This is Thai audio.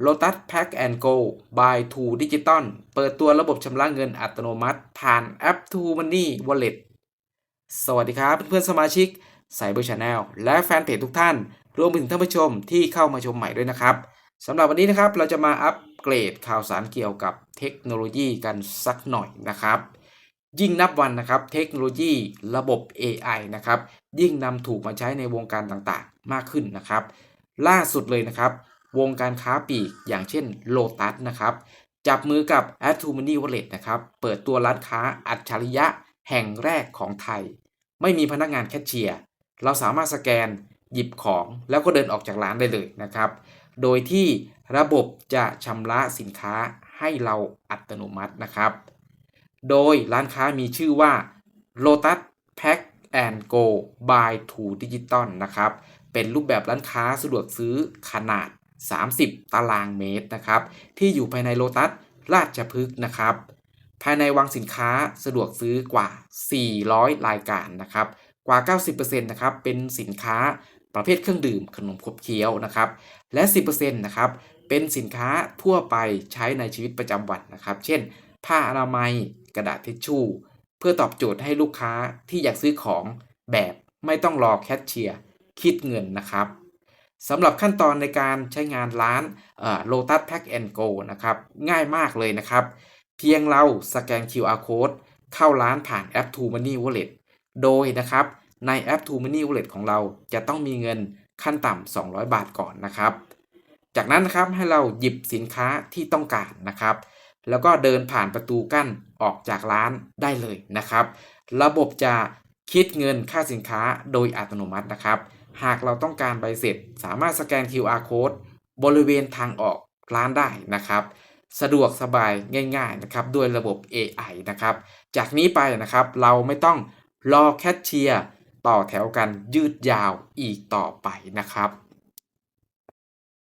Lotus Pack and Go by t o Digital เปิดตัวระบบชำระเงินอัตโนมัติ ผ่านแอป t o Money Wallet สวัสดีครับเพื่อนๆสมาชิก Cyber Channel และแฟนเพจทุกท่าน รวมไปถึงท่านผู้ชมที่เข้ามาชมใหม่ด้วยนะครับสำหรับวันนี้นะครับเราจะมาอัปเกรดข่าวสารเกี่ยวกับเทคโนโลยีกันสักหน่อยนะครับ ยิ่งนับวันนะครับเทคโนโลยีระบบ AI นะครับยิ่งนำถูกมาใช้ในวงการต่างๆ มากขึ้นนะครับ ล่าสุดเลยนะครับ วงการค้าปลีกอย่างเช่นโลตัสนะครับจับมือกับ a d t o Money Wallet นะครับ เปิดตัวร้านค้าอัจฉริยะแห่งแรกของไทย ไม่มีพนักงานแคชเชียร์ เราสามารถสแกนหยิบของแล้วก็เดินออกจากร้านได้เลยนะครับ โดยที่ระบบจะชำระสินค้าให้เราอัตโนมัตินะครับ โดยร้านค้ามีชื่อว่า Lotus Pack and Go by t o Digital นะครับ เป็นรูปแบบร้านค้าสะดวกซื้อขนาด 30 ตารางเมตรนะครับ ที่อยู่ภายในโลตัสราชพฤกษ์นะครับ ภายในวังสินค้าสะดวกซื้อกว่า 400 รายการนะครับ กว่า 90%นะครับ เป็นสินค้าประเภทเครื่องดื่มขนมขบเคี้ยวนะครับ และ 10%นะครับ เป็นสินค้าทั่วไปใช้ในชีวิตประจำวันนะครับ เช่น ผ้าอนามัย กระดาษทิชชู่ เพื่อตอบโจทย์ให้ลูกค้าที่อยากซื้อของแบบไม่ต้องรอแคชเชียร์คิดเงินนะครับ สำหรับขั้นตอนในการใช้งานร้านโลตัสแพ็กแอนโกนะครับ ง่ายมากเลยนะครับ เพียงเราสแกน QR code เข้าร้านผ่านแอป t o Money Wallet โดยนะครับในแอป t o Money Wallet ของเราจะต้องมีเงินขั้นต่ำ 200 บาทก่อนนะครับ จากนั้นนะครับให้เราหยิบสินค้าที่ต้องการนะครับ แล้วก็เดินผ่านประตูกั้นออกจากร้านได้เลยนะครับ ระบบจะคิดเงินค่าสินค้าโดยอัตโนมัตินะครับ หากเราต้องการใบเสร็จ สามารถสแกน QR code บริเวณทางออกร้านได้นะครับ สะดวกสบายง่าย ๆนะครับ ด้วยระบบ AI นะครับ จากนี้ไปนะครับเราไม่ต้องรอแคชเชียร์ต่อแถวกันยืดยาวอีกต่อไปนะครับ